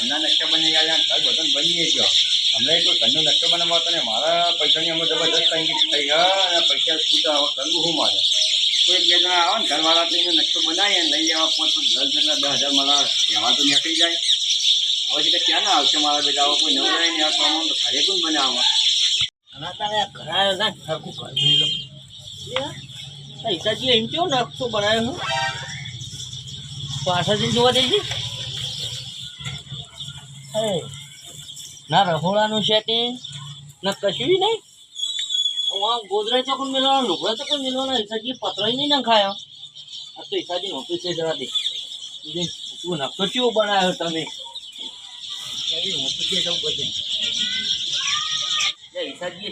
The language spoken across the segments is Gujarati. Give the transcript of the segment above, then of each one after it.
ઘરના નકશા બની ગયા ઘર બધો બની ગયો હમણાં કોઈ ઘરનો નકશો બનાવવા હતો ને મારા પૈસાની અમે જબરદસ્ત તંગી થઈ ગયા અને પૈસા છૂટા કરવું શું મારે? કોઈ એક બે જણા આવે ને ઘરવાળા તો એનો નકશો બનાવી અને લઈ જવા પાંચ પાંચ દસ જેટલા દસ હજાર મારા કહેવા તો નીકળી જાય. હવે છે કે ક્યાં ના આવશે મારા બેટા આવો કોઈ નવરાય નહીં આવતો અમારું તો ઘરે કોણ બનાવવા? આના તારે ઘરાયો ના સરખું લો. પૈસાજી એમ કેવો નકશો બનાવ્યો હું? પાછળથી જોવા એ ના રહોડાનું સેટિંગ ના કશું નહીં. હું તો પણ મેળવવાનો લુગડા તો પણ મેળવવાનો હિસાજી પત્ર નહીં નખાયો. આ તો હિસાજી નોકરી છે દે તું નકશો કેવો બનાવ્યો તમે? છે જવું બધે.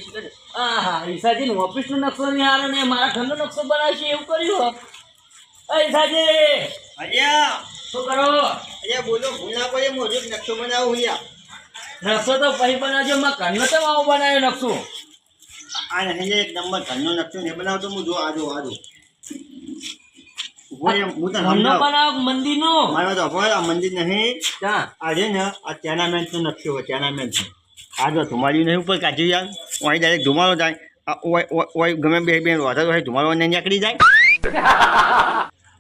શું હા હા હિસાજી ઓફિસનો નકશો નહીં હારો ને મારા ઘરનો નકશો બનાવશે એવું કર્યું એ શું કરો? અલ્યા બોલો ભૂના પડે મોજો નકશો બનાવું અહીંયા નકશો તો પછી બનાવજો માં ઘરનો તો આવો બનાવ્યો નકશો. આ નહીં એક નંબર ઘરનો નકશો ને બનાવતો હું જો આજો આજો તો નહીં. ધુમાડી નહીં ઉપર કાઢી યાર. અહીં ડાયરેક્ટ ધુમાડો જાય. ગમે બે બે વાતા હોય ધુમાડો નીકળી જાય.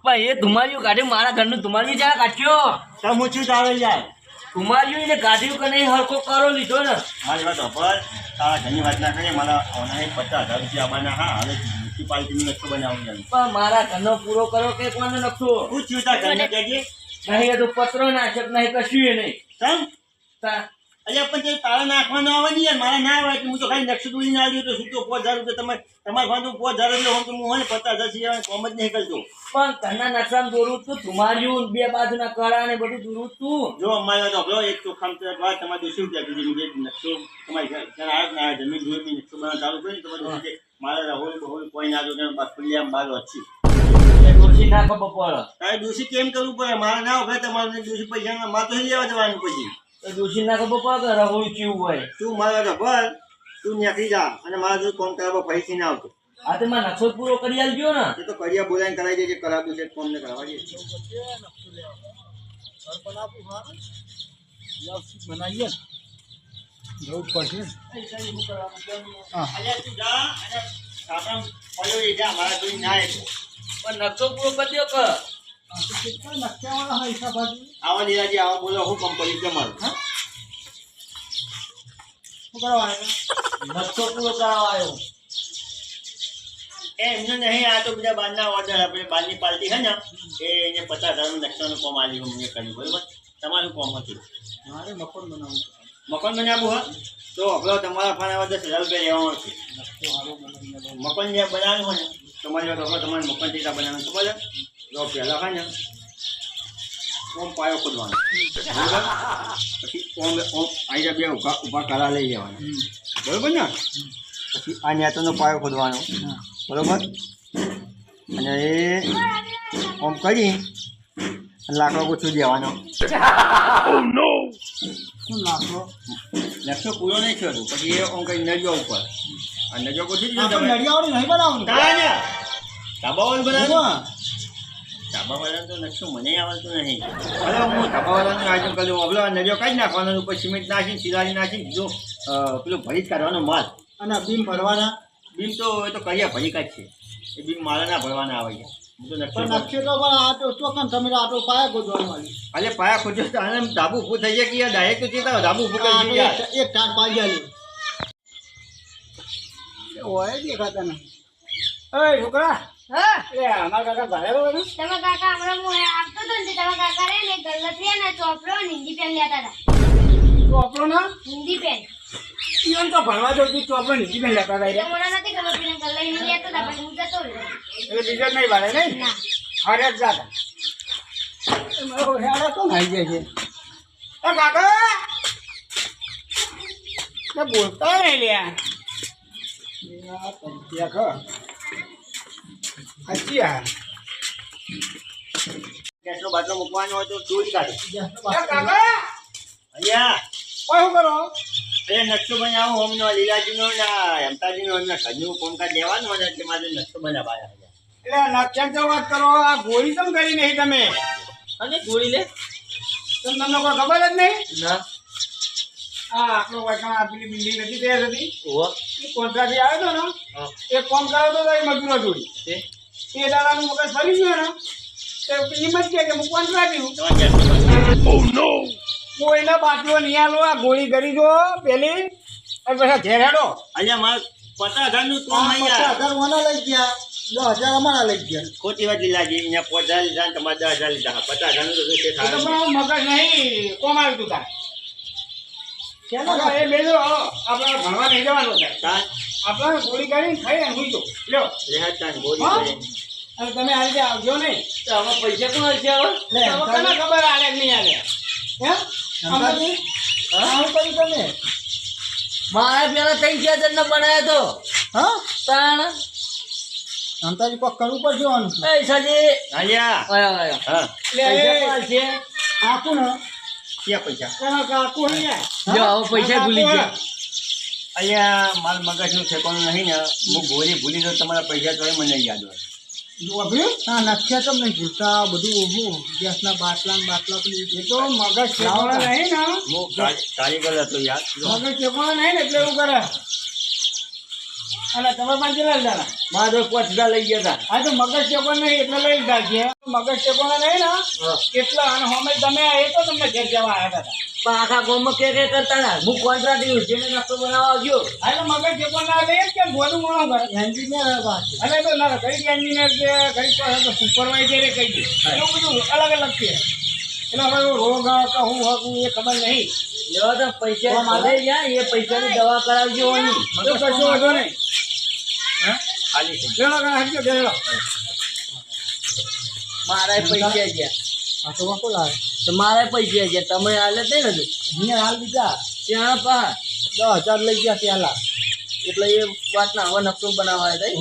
પણ એ ધુમાડ્યું કાઢ્યું મારા ઘરનું ધુમાડ્યું જ્યાં કાઢ્યો? તમે હું ચાલે જાય ધુમાડ્યું એને કાઢ્યું કે નહીં હરખો કરો લીધો ને. મારી વાત અભર તારા ઘરની વાત ના કરીએ મારા ઓનલાઈન પચાસ હજાર રૂપિયા આવવાના હા હવે મ્યુનિસિપાલિટીનો નકશો બનાવું જાય પણ મારા ઘરનો પૂરો કરો કે કોનો નકશો પૂછ્યું તાર ઘરને કહેજે નહીં એ તો પત્રો નાખે નહીં કશું એ નહીં. સમ તા- અલ્યા પણ તે તારા નાખવાનો આવે નહીં યાર મારા ના આવે હું તો ખાલી નકશો દોરી ના આવ્યો તો શું તો પાંચ હજાર રૂપિયા તમારે તમારે ખાવાનું પાંચ હજાર એટલે હું તો હું હોય ને પચાસ હજાર સિવાય કોમ જ નહીં કરજો પણ ઘરના નકશામાં દોરું તું ધુમારિયું બે બાજુના ને બધું દોરું તું. જો અમારે તો એક તો ખામ તો વાત તમારે દોષી રૂપિયા જે નકશો તમારી ઘર આવ્યો જમીન જોઈ નકશો બનાવવા ચાલુ કરી તમારે તો રાહુલ મારે કોઈ ના જો ને બસ બાર દોષી ના તારે દોષી કેમ કરવું પડે? મારે ના હોય તમારે દોષી પૈસા માં તો લેવા જવાનું પછી. દોષી ના ખબર પડે કે કેવું હોય. તું મારો તો તું નીકળી જા અને મારા જો કોમ કરાવવા પૈસી ના આવતો આ તો મારા નકશો પૂરો કરી આલજો ને. એ તો કડિયા બોલાઈને કરાવી દેજે કરાવતું છે કોમ ને કરાવવા દે બનાવીએ જવું પડશે પણ નકશો પૂરો કરી દો કે. હોય હિસાબાજી આવા આવા બોલો હું કંપની તમારું હા? શું કરવાનું નકશો પૂરો કરાવવા આવ્યો. એ એમને નહીં આ તો બધા બહારના ઓર્ડર આપણે બહારની પાર્ટી છે ને એ એને પચાસ હજારનું નકશાનું કોમ આલી અમને કર્યું બરાબર? તમારું કોમ હતું. મારે મકાન બનાવવું મકાન બનાવવું હા? તો હવે તમારા ફાળા દસ હજાર રૂપિયા લેવાનો છે. મકાન જ્યાં બનાવવાનું હોય ને તમારી આપણે તમારે મકાન ટીકા બનાવવાનું છે જો પહેલાં હોય ને ઓમ પાયો ખોદવાનો બરોબર પછી ઓમ ઓમ અહીંયા બે ઊભા ઊભા કાળા લઈ લેવાના બરોબર ને પછી આ નેતાનો પાયો ખોદવાનો બરોબર અને એ ઓમ કરી અને લાકડો પૂછું દેવાનો શું લાકડો નકશો પૂરો નહીં થયો હતો. પછી એ ઓમ કરી નળિયો ઉપર આ નળિયો પૂછી નળિયાવાળી નહીં બનાવવાનું તાને ધાબાવાળું. તો નકશો મને આવડતું નહીં. હવે હું ધાબાવાળાનું આયોજન કર્યું આ નળિયો કાઢી નાખવાનો ઉપર સિમેન્ટ નાખીને સિલારી નાખીને બીજો પેલું ભરી જ કાઢવાનો માલ. અને બીમ ભરવાના બીમ તો એ તો કરિયા ભરી કાઢશે એ બીમ મારે ના ભરવાના આવે છે. હું તો નકશો પણ તો પણ આ તો ચોકન તમે આ તો પાયા તો ધાબુ ઊભું થઈ જાય કે ડાયરેક્ટ તો ચેતા ધાબુ ઊભું આ કરી એક- ટાટ પાડી આલી. ઓય દેખાતા નહીં ઓય છોકરા ને ને ને ને હિન્દી પેન ના? ઈવન તો ભણવા જતી તો આપણે નીચી નહીં લેતા હતા મને નથી ખબર પેન ગલ્લા હિન્દી લેતા હતા પછી હું જતો એટલે બીજા નહીં ભારે નહીં? ના. અરે જ જાતા. મારો હેડો તો નાઈ જાય છે એ કાકા! તે બોલતા નહીં લ્યા. યા પંચ્યા ખા. હાચી આ ગેસનો બાટલો મૂકવાનો હોય તો ચોરી કાઢો. એ કાકા અહીંયા. ઓય શું કરો? એ નકશો બનાવો હોમનો લીલાજીનો ને આ હેમતાજીનો અને ઘરનું કોમકાજ લેવાનું હોય ને એટલે મારે નકશો બનાવાયા છે એટલે નક્ષત્ર વાત કરો આ ગોળી કેમ કરી નહીં તમે? અને ગોળી લે. તો તમને કોઈ ખબર જ નહીં? ના. આ આપણો વાયકાણ આપેલી પેલી બિલ્ડિંગ નથી તૈયાર હતી કોન્ટ્રાક્ટ આવ્યો હતો ને? એ કોમ હતો એ મજૂરો જોડી. તે એ દાડાનું મગજ ફરી ગયો ને એમ જ કે હું કોન્ટ્રાક્ટ છું તમારે બાટલો નહીં આલો આ ગોળી કરી દો પેલી. અને પછી ઘેર હેડો. અહીંયા મારે પચાસ હજારનું તો પચાસ હજાર મને લઈ ગયા. દસ હજાર અમારા લઈ ગયા. ખોટી વાત લાગી અહીંયા પાંચ હજાર લીધા ને તમારે દસ હજાર લીધા. પચાસ હજારનું તો મગજ નહીં. કોમ આવ્યું તું તાર? એ બેજો આપણે ભણવા નહીં જવાનું થાય આપણે ગોળી કાઢીને ખાઈ ને હુઈ લ્યો. લેહાજ તાન ગોળી હા? કરીને. અને તમે આ રીતે આવજો નહીં. તો આમાં પૈસા કોણ હશે હવે લે ખબર આલે કે નહીં આલે? હે? તમે મારે પેલા ત્રણ ચાર જણ બનાવ્યો તો. હા? તાણ. અંતાજી કોક કરવું પડશે આનું. એ સાજી આલિયા. આયો આયો હા. પૈસા કોણ હશે? આપું ને. ક્યાં પૈસા? એના કાકુ હે જો હવે પૈસા ભૂલી ગયા. અહીંયા માલ મગજનું ઠેકાણું નહીં ને હું ગોળી ભૂલી દઉં તમારા પૈસા તો મને યાદ હોય. હા નખ્યા તો નહીં ભૂલતા બધું ઊભું ગેસના બાટલા બાટલા એ તો મગજ ઠેકાણા નહીં ને. હું કારીગર હતો યાદ મગજ ઠેકાણા નહીં ને એટલે એવું કરે. અને તમે પણ કેટલા લીધા મારે પાંચ હજાર લઈ ગયા હતા. હા તો મગજ ટેકોણ નહીં એટલે લઈ લીધા છે. મગજ ટેકોણા નહીં ને? એટલા અને હમે તમે એ તો તમને ઘેર જવા આવ્યા હતા. પણ આખા ગામમાં કે કે કરતા ના હું કોન્ટ્રાક્ટ યુ જેને નાસ્તો બનાવવા આવજો હા તો મગજ ટેકોણ ના લઈએ કે ગોડું મોણો કરે એન્જિનિયર અને તો ના કઈ એન્જિનિયર છે કઈ સુપરવાઇઝર કઈ દે. એવું બધું અલગ અલગ છે. એટલે હવે રોગ કહું હકું એ ખબર નહીં. લેવા તો પૈસા મારે ગયા એ પૈસાની દવા કરાવજો તો કશો વાંધો નહીં. ખાલી થઈ ચલો ગણા હટજો ચલો મારા પૈસા ગયા આ તો વાકો લાવે. તો મારા પૈસા ગયા તમે હાલે દે ને અહીંયા હાલ દીધા. ત્યાં પા દસ હજાર લઈ ગયા પેલા. એટલે એ વાતના હવે નકશો બનાવવા થાય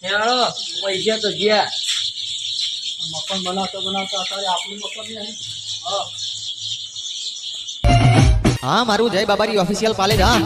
ત્યાં પૈસા તો ગયા મકાન બનાવતો બનાવતો અત્યારે આપણું મકાન નહીં. હા. મારું જય બાબારી ઓફિશિયલ પાલેજ હા.